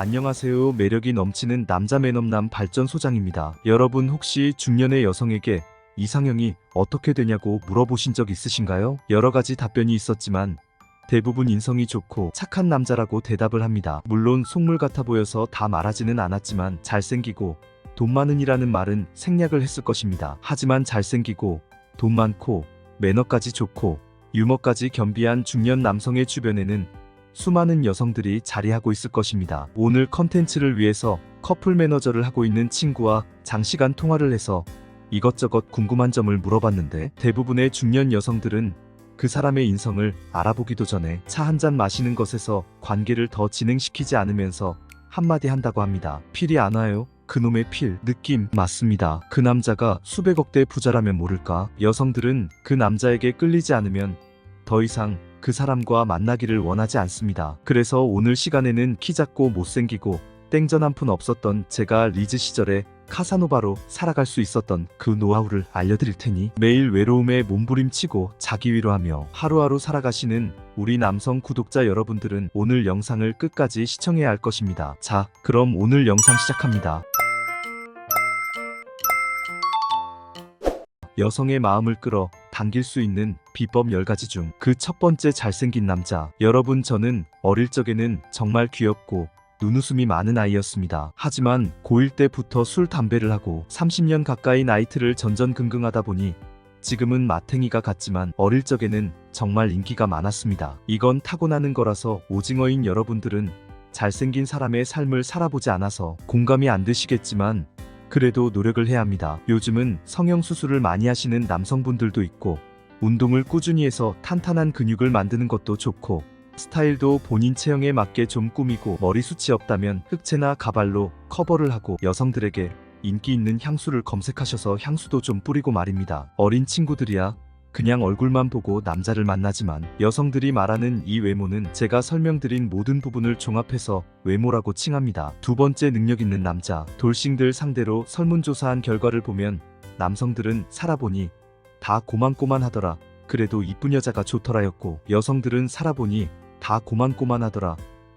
안녕하세요. 매력이 넘치는 남자 매넘남 발전 소장입니다. 여러분 혹시 중년의 여성에게 이상형이 어떻게 되냐고 물어보신 적 있으신가요? 여러 가지 답변이 있었지만 대부분 인성이 좋고 착한 남자라고 대답을 합니다. 물론 속물 같아 보여서 다 말하지는 않았지만 잘생기고 돈 많은이라는 말은 생략을 했을 것입니다. 하지만 잘생기고 돈 많고 매너까지 좋고 유머까지 겸비한 중년 남성의 주변에는 수많은 여성들이 자리하고 있을 것입니다. 오늘 컨텐츠를 위해서 커플 매너저를 하고 있는 친구와 장시간 통화를 해서 이것저것 궁금한 점을 물어봤는데 대부분의 중년 여성들은 그 사람의 인성을 알아보기도 전에 차 한 잔 마시는 것에서 관계를 더 진행시키지 않으면서 한마디 한다고 합니다. 필이 안 와요? 그놈의 필, 느낌, 맞습니다. 그 남자가 수백억대 부자라면 모를까? 여성들은 그 남자에게 끌리지 않으면 더 이상 그 사람과 만나기를 원하지 않습니다. 그래서 오늘 시간에는 키 작고 못생기고 땡전 한 푼 없었던 제가 리즈 시절에 카사노바로 살아갈 수 있었던 그 노하우를 알려드릴 테니 매일 외로움에 몸부림치고 자기 위로하며 하루하루 살아가시는 우리 남성 구독자 여러분들은 오늘 영상을 끝까지 시청해야 할 것입니다. 자, 그럼 오늘 영상 시작합니다. 여성의 마음을 끌어 당길 수 있는 비법 10가지 중 그 첫 번째 잘생긴 남자. 여러분 저는 어릴 적에는 정말 귀엽고 눈웃음이 많은 아이였습니다. 하지만 고1 때부터 술 담배를 하고 30년 가까이 나이트를 전전긍긍하다 보니 지금은 마탱이가 같지만 어릴 적에는 정말 인기가 많았습니다. 이건 타고나는 거라서 오징어인 여러분들은 잘생긴 사람의 삶을 살아보지 않아서 공감이 안 되시겠지만 그래도 노력을 해야 합니다. 요즘은 성형 수술을 많이 하시는 남성분들도 있고 운동을 꾸준히 해서 탄탄한 근육을 만드는 것도 좋고 스타일도 본인 체형에 맞게 좀 꾸미고 머리숱이 없다면 흑채나 가발로 커버를 하고 여성들에게 인기 있는 향수를 검색하셔서 향수도 좀 뿌리고 말입니다. 어린 친구들이야 그냥 얼굴만 보고 남자를 만나지만 여성들이 말하는 이 외모는 제가 설명드린 모든 부분을 종합해서 외모라고 칭합니다. 두 번째 능력 있는 남자 돌싱들 상대로 설문조사한 결과를 보면 남성들은 살아보니 다 고만고만하더라. 그래도 이쁜 여자가 좋더라였고 여성들은 살아보니 다 고만고만하더라.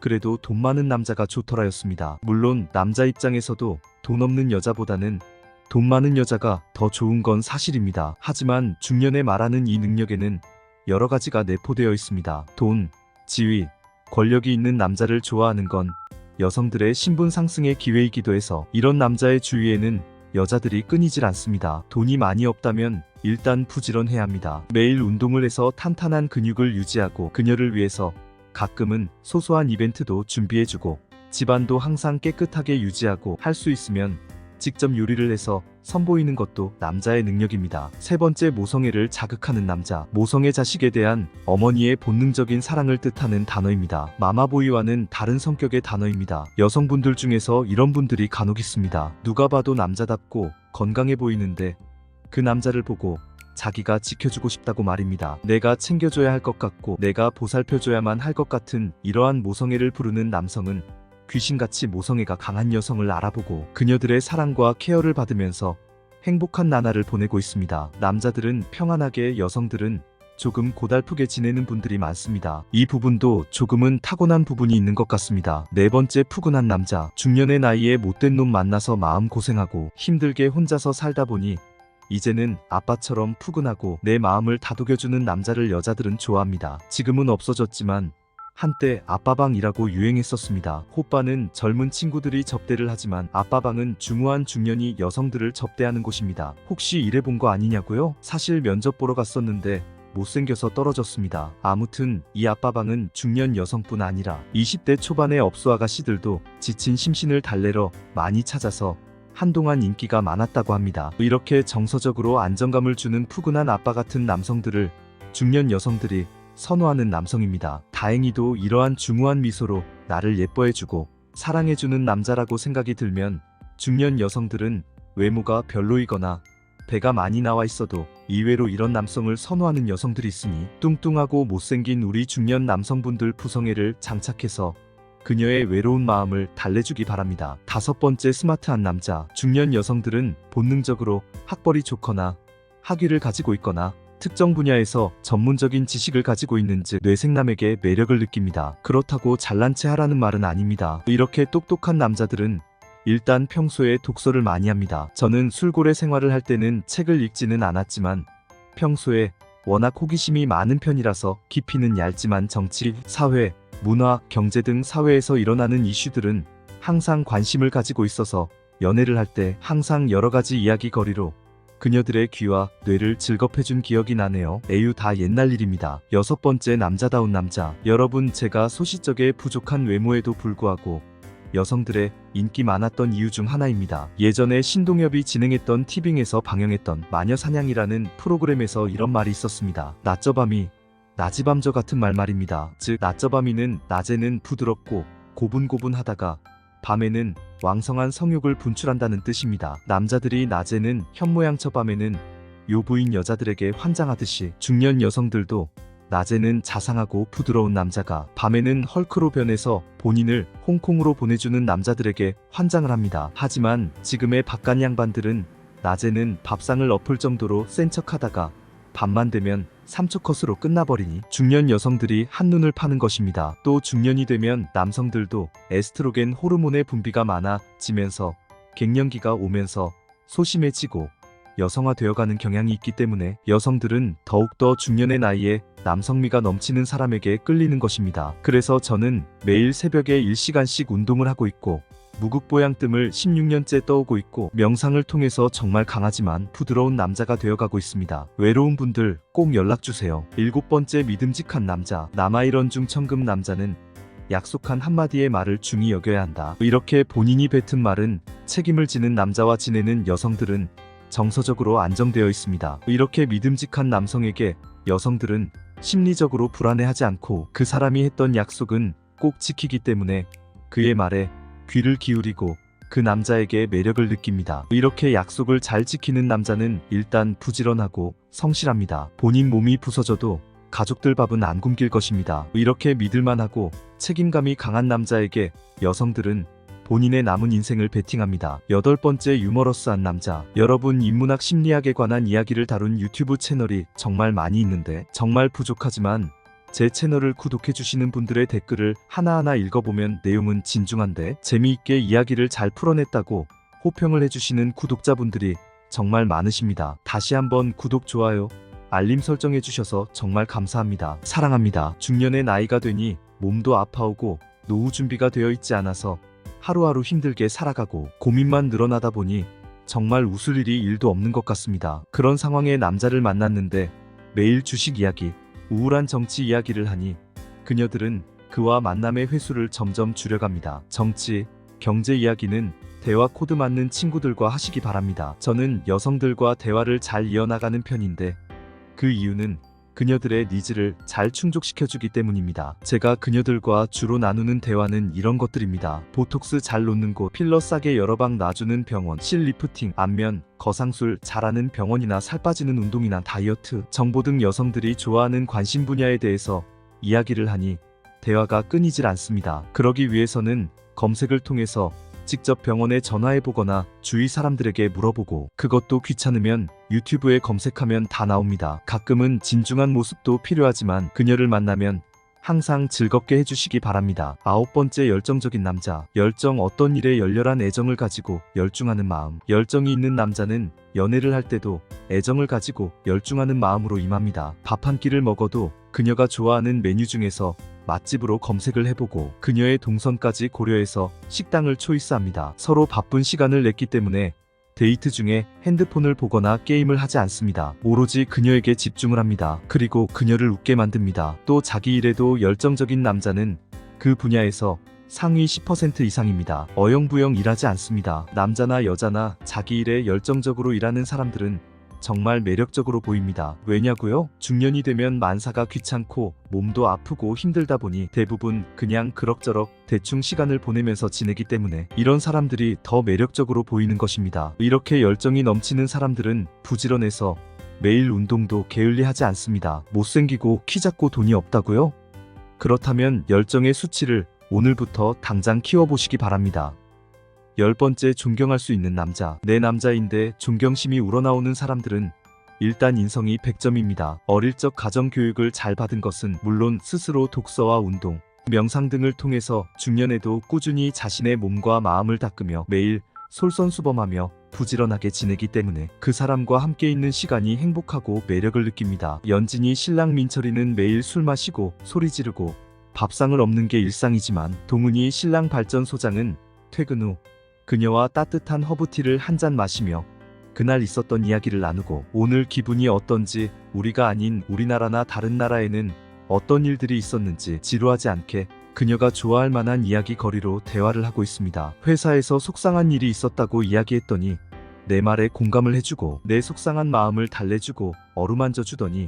그래도 돈 많은 남자가 좋더라였습니다. 물론 남자 입장에서도 돈 없는 여자보다는 돈 많은 여자가 더 좋은 건 사실입니다. 하지만 중년에 말하는 이 능력에는 여러 가지가 내포되어 있습니다. 돈, 지위, 권력이 있는 남자를 좋아하는 건 여성들의 신분 상승의 기회이기도 해서 이런 남자의 주위에는 여자들이 끊이질 않습니다. 돈이 많이 없다면 일단 부지런해야 합니다. 매일 운동을 해서 탄탄한 근육을 유지하고 그녀를 위해서 가끔은 소소한 이벤트도 준비해주고 집안도 항상 깨끗하게 유지하고 할 수 있으면 직접 요리를 해서 선보이는 것도 남자의 능력입니다. 세 번째 모성애를 자극하는 남자. 모성애 자식에 대한 어머니의 본능적인 사랑을 뜻하는 단어입니다. 마마보이와는 다른 성격의 단어입니다. 여성분들 중에서 이런 분들이 간혹 있습니다. 누가 봐도 남자답고 건강해 보이는데 그 남자를 보고 자기가 지켜주고 싶다고 말입니다. 내가 챙겨줘야 할 것 같고 내가 보살펴줘야만 할 것 같은 이러한 모성애를 부르는 남성은 귀신같이 모성애가 강한 여성을 알아보고 그녀들의 사랑과 케어를 받으면서 행복한 나날을 보내고 있습니다. 남자들은 평안하게 여성들은 조금 고달프게 지내는 분들이 많습니다. 이 부분도 조금은 타고난 부분이 있는 것 같습니다. 네 번째 푸근한 남자. 중년의 나이에 못된 놈 만나서 마음 고생하고 힘들게 혼자서 살다 보니 이제는 아빠처럼 푸근하고 내 마음을 다독여주는 남자를 여자들은 좋아합니다. 지금은 없어졌지만 한때 아빠방이라고 유행했었습니다. 호빠는 젊은 친구들이 접대를 하지만 아빠방은 중후한 중년이 여성들을 접대하는 곳입니다. 혹시 일해본 거 아니냐고요? 사실 면접 보러 갔었는데 못생겨서 떨어졌습니다. 아무튼 이 아빠방은 중년 여성뿐 아니라 20대 초반의 업소 아가씨들도 지친 심신을 달래러 많이 찾아서 한동안 인기가 많았다고 합니다. 이렇게 정서적으로 안정감을 주는 푸근한 아빠 같은 남성들을 중년 여성들이 선호하는 남성입니다. 다행히도 이러한 중후한 미소로 나를 예뻐해주고 사랑해주는 남자라고 생각이 들면 중년 여성들은 외모가 별로이거나 배가 많이 나와 있어도 이외로 이런 남성을 선호하는 여성들이 있으니 뚱뚱하고 못생긴 우리 중년 남성분들 부성애를 장착해서 그녀의 외로운 마음을 달래주기 바랍니다. 다섯 번째 스마트한 남자. 중년 여성들은 본능적으로 학벌이 좋거나 학위를 가지고 있거나 특정 분야에서 전문적인 지식을 가지고 있는지 뇌생남에게 매력을 느낍니다. 그렇다고 잘난 체 하라는 말은 아닙니다. 이렇게 똑똑한 남자들은 일단 평소에 독서를 많이 합니다. 저는 술고래 생활을 할 때는 책을 읽지는 않았지만 평소에 워낙 호기심이 많은 편이라서 깊이는 얇지만 정치, 사회, 문화, 경제 등 사회에서 일어나는 이슈들은 항상 관심을 가지고 있어서 연애를 할 때 항상 여러 가지 이야기거리로 그녀들의 귀와 뇌를 즐겁해준 기억이 나네요. 에휴 다 옛날 일입니다. 여섯 번째 남자다운 남자. 여러분 제가 소시적에 부족한 외모에도 불구하고 여성들의 인기 많았던 이유 중 하나입니다. 예전에 신동엽이 진행했던 티빙에서 방영했던 마녀사냥이라는 프로그램에서 이런 말이 있었습니다. 낮저밤이 나지밤저 같은 말 말입니다. 즉 낮저밤이는 낮에는 부드럽고 고분고분하다가 밤에는 왕성한 성욕을 분출한다는 뜻입니다. 남자들이 낮에는 현모양처 밤에는 요부인 여자들에게 환장하듯이 중년 여성들도 낮에는 자상하고 부드러운 남자가 밤에는 헐크로 변해서 본인을 홍콩으로 보내주는 남자들에게 환장을 합니다. 하지만 지금의 바깥 양반들은 낮에는 밥상을 엎을 정도로 센 척하다가 밤만 되면 삼초 컷으로 끝나버리니 중년 여성들이 한눈을 파는 것입니다. 또 중년이 되면 남성들도 에스트로겐 호르몬의 분비가 많아지면서 갱년기가 오면서 소심해지고 여성화되어가는 경향이 있기 때문에 여성들은 더욱더 중년의 나이에 남성미가 넘치는 사람에게 끌리는 것입니다. 그래서 저는 매일 새벽에 1시간씩 운동을 하고 있고 무국보양 뜸을 16년째 떠오고 있고 명상을 통해서 정말 강하지만 부드러운 남자가 되어가고 있습니다. 외로운 분들 꼭 연락주세요. 일곱 번째 믿음직한 남자 남아이런 중 청금 남자는 약속한 한마디의 말을 중히 여겨야 한다. 이렇게 본인이 뱉은 말은 책임을 지는 남자와 지내는 여성들은 정서적으로 안정되어 있습니다. 이렇게 믿음직한 남성에게 여성들은 심리적으로 불안해하지 않고 그 사람이 했던 약속은 꼭 지키기 때문에 그의 말에 귀를 기울이고 그 남자에게 매력을 느낍니다. 이렇게 약속을 잘 지키는 남자는 일단 부지런하고 성실합니다. 본인 몸이 부서져도 가족들 밥은 안 굶길 것입니다. 이렇게 믿을만하고 책임감이 강한 남자에게 여성들은 본인의 남은 인생을 베팅합니다. 여덟 번째 유머러스한 남자. 여러분 인문학 심리학에 관한 이야기를 다룬 유튜브 채널이 정말 많이 있는데 정말 부족하지만 제 채널을 구독해 주시는 분들의 댓글을 하나하나 읽어보면 내용은 진중한데 재미있게 이야기를 잘 풀어냈다고 호평을 해주시는 구독자분들이 정말 많으십니다. 다시 한번 구독, 좋아요, 알림 설정해 주셔서 정말 감사합니다. 사랑합니다. 중년의 나이가 되니 몸도 아파오고 노후 준비가 되어 있지 않아서 하루하루 힘들게 살아가고 고민만 늘어나다 보니 정말 웃을 일이 일도 없는 것 같습니다. 그런 상황에 남자를 만났는데 매일 주식 이야기, 우울한 정치 이야기를 하니 그녀들은 그와 만남의 횟수를 점점 줄여갑니다. 정치, 경제 이야기는 대화 코드 맞는 친구들과 하시기 바랍니다. 저는 여성들과 대화를 잘 이어나가는 편인데 그 이유는 그녀들의 니즈를 잘 충족시켜주기 때문입니다. 제가 그녀들과 주로 나누는 대화는 이런 것들입니다. 보톡스 잘 놓는 곳, 필러 싸게 여러 방 놔주는 병원, 실 리프팅, 안면, 거상술 잘하는 병원이나 살 빠지는 운동이나 다이어트, 정보 등 여성들이 좋아하는 관심 분야에 대해서 이야기를 하니 대화가 끊이질 않습니다. 그러기 위해서는 검색을 통해서 직접 병원에 전화해 보거나 주위 사람들에게 물어보고 그것도 귀찮으면 유튜브에 검색하면 다 나옵니다. 가끔은 진중한 모습도 필요하지만 그녀를 만나면 항상 즐겁게 해주시기 바랍니다. 아홉 번째 열정적인 남자. 열정 어떤 일에 열렬한 애정을 가지고 열중하는 마음. 열정이 있는 남자는 연애를 할 때도 애정을 가지고 열중하는 마음으로 임합니다. 밥 한 끼를 먹어도 그녀가 좋아하는 메뉴 중에서 맛집으로 검색을 해보고 그녀의 동선까지 고려해서 식당을 초이스합니다. 서로 바쁜 시간을 냈기 때문에 데이트 중에 핸드폰을 보거나 게임을 하지 않습니다. 오로지 그녀에게 집중을 합니다. 그리고 그녀를 웃게 만듭니다. 또 자기 일에도 열정적인 남자는 그 분야에서 상위 10% 이상입니다. 어영부영 일하지 않습니다. 남자나 여자나 자기 일에 열정적으로 일하는 사람들은 정말 매력적으로 보입니다. 왜냐고요? 중년이 되면 만사가 귀찮고 몸도 아프고 힘들다 보니 대부분 그냥 그럭저럭 대충 시간을 보내면서 지내기 때문에 이런 사람들이 더 매력적으로 보이는 것입니다. 이렇게 열정이 넘치는 사람들은 부지런해서 매일 운동도 게을리하지 않습니다. 못생기고 키 작고 돈이 없다고요? 그렇다면 열정의 수치를 오늘부터 당장 키워보시기 바랍니다. 열 번째 존경할 수 있는 남자. 내 남자인데 존경심이 우러나오는 사람들은 일단 인성이 100점입니다. 어릴 적 가정교육을 잘 받은 것은 물론 스스로 독서와 운동, 명상 등을 통해서 중년에도 꾸준히 자신의 몸과 마음을 닦으며 매일 솔선수범하며 부지런하게 지내기 때문에 그 사람과 함께 있는 시간이 행복하고 매력을 느낍니다. 연진이 신랑 민철이는 매일 술 마시고 소리 지르고 밥상을 없는 게 일상이지만 동훈이 신랑 발전소장은 퇴근 후 그녀와 따뜻한 허브티를 한 잔 마시며 그날 있었던 이야기를 나누고 오늘 기분이 어떤지 우리가 아닌 우리나라나 다른 나라에는 어떤 일들이 있었는지 지루하지 않게 그녀가 좋아할 만한 이야기거리로 대화를 하고 있습니다. 회사에서 속상한 일이 있었다고 이야기했더니 내 말에 공감을 해주고 내 속상한 마음을 달래주고 어루만져 주더니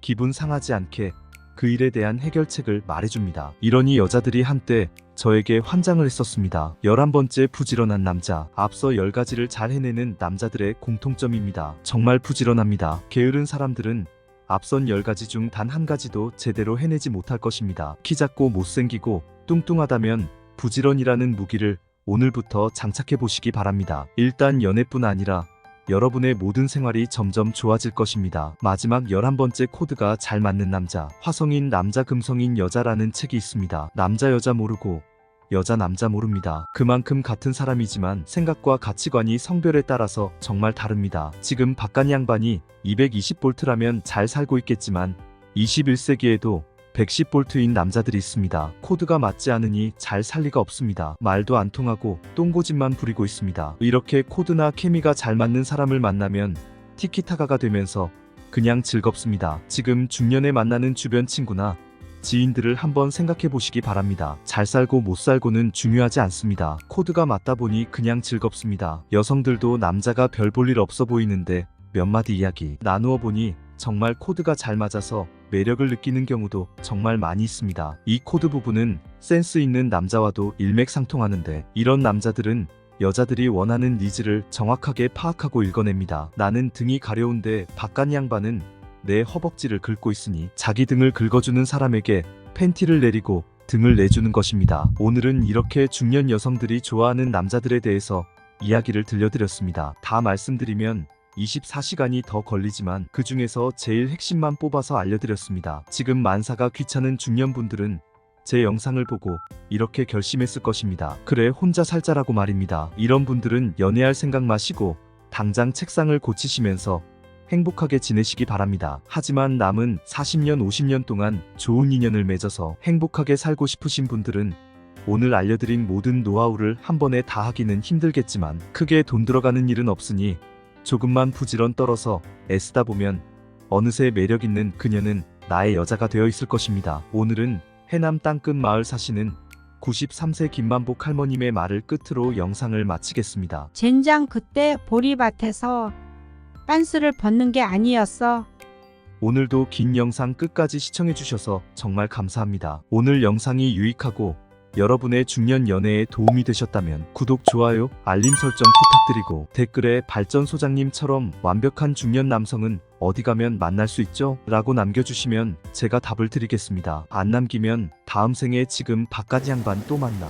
기분 상하지 않게 그 일에 대한 해결책을 말해줍니다. 이러니 여자들이 한때 저에게 환장을 했었습니다. 11번째 부지런한 남자. 앞서 10가지를 잘 해내는 남자들의 공통점입니다. 정말 부지런합니다. 게으른 사람들은 앞선 10가지 중 단 한 가지도 제대로 해내지 못할 것입니다. 키 작고 못생기고 뚱뚱하다면 부지런이라는 무기를 오늘부터 장착해 보시기 바랍니다. 일단 연애뿐 아니라 여러분의 모든 생활이 점점 좋아질 것입니다. 마지막 11번째 코드가 잘 맞는 남자. 화성인 남자 금성인 여자라는 책이 있습니다. 남자 여자 모르고 여자 남자 모릅니다. 그만큼 같은 사람이지만 생각과 가치관이 성별에 따라서 정말 다릅니다. 지금 박간 양반이 220볼트라면 잘 살고 있겠지만 21세기에도 110볼트인 남자들이 있습니다. 코드가 맞지 않으니 잘 살 리가 없습니다. 말도 안 통하고 똥고집만 부리고 있습니다. 이렇게 코드나 케미가 잘 맞는 사람을 만나면 티키타카가 되면서 그냥 즐겁습니다. 지금 중년에 만나는 주변 친구나 지인들을 한번 생각해 보시기 바랍니다. 잘 살고 못 살고는 중요하지 않습니다. 코드가 맞다 보니 그냥 즐겁습니다. 여성들도 남자가 별 볼 일 없어 보이는데 몇 마디 이야기 나누어 보니 정말 코드가 잘 맞아서 매력을 느끼는 경우도 정말 많이 있습니다. 이 코드 부분은 센스 있는 남자와도 일맥상통하는데 이런 남자들은 여자들이 원하는 니즈를 정확하게 파악하고 읽어냅니다. 나는 등이 가려운데 바깥 양반은 내 허벅지를 긁고 있으니 자기 등을 긁어주는 사람에게 팬티를 내리고 등을 내주는 것입니다. 오늘은 이렇게 중년 여성들이 좋아하는 남자들에 대해서 이야기를 들려드렸습니다. 다 말씀드리면 24시간이 더 걸리지만 그 중에서 제일 핵심만 뽑아서 알려드렸습니다. 지금 만사가 귀찮은 중년분들은 제 영상을 보고 이렇게 결심했을 것입니다. 그래 혼자 살자라고 말입니다. 이런 분들은 연애할 생각 마시고 당장 책상을 고치시면서 행복하게 지내시기 바랍니다. 하지만 남은 40년, 50년 동안 좋은 인연을 맺어서 행복하게 살고 싶으신 분들은 오늘 알려드린 모든 노하우를 한 번에 다 하기는 힘들겠지만 크게 돈 들어가는 일은 없으니 조금만 부지런 떨어서 애쓰다 보면 어느새 매력 있는 그녀는 나의 여자가 되어 있을 것입니다. 오늘은 해남 땅끝 마을 사시는 93세 김만복 할머님의 말을 끝으로 영상을 마치겠습니다. 젠장 그때 보리밭에서 빤스를 벗는 게 아니었어. 오늘도 긴 영상 끝까지 시청해주셔서 정말 감사합니다. 오늘 영상이 유익하고 여러분의 중년 연애에 도움이 되셨다면 구독, 좋아요, 알림 설정 부탁드리고 댓글에 발전 소장님처럼 완벽한 중년 남성은 어디 가면 만날 수 있죠? 라고 남겨주시면 제가 답을 드리겠습니다. 안 남기면 다음 생에 지금 바깥 양반 또 만나.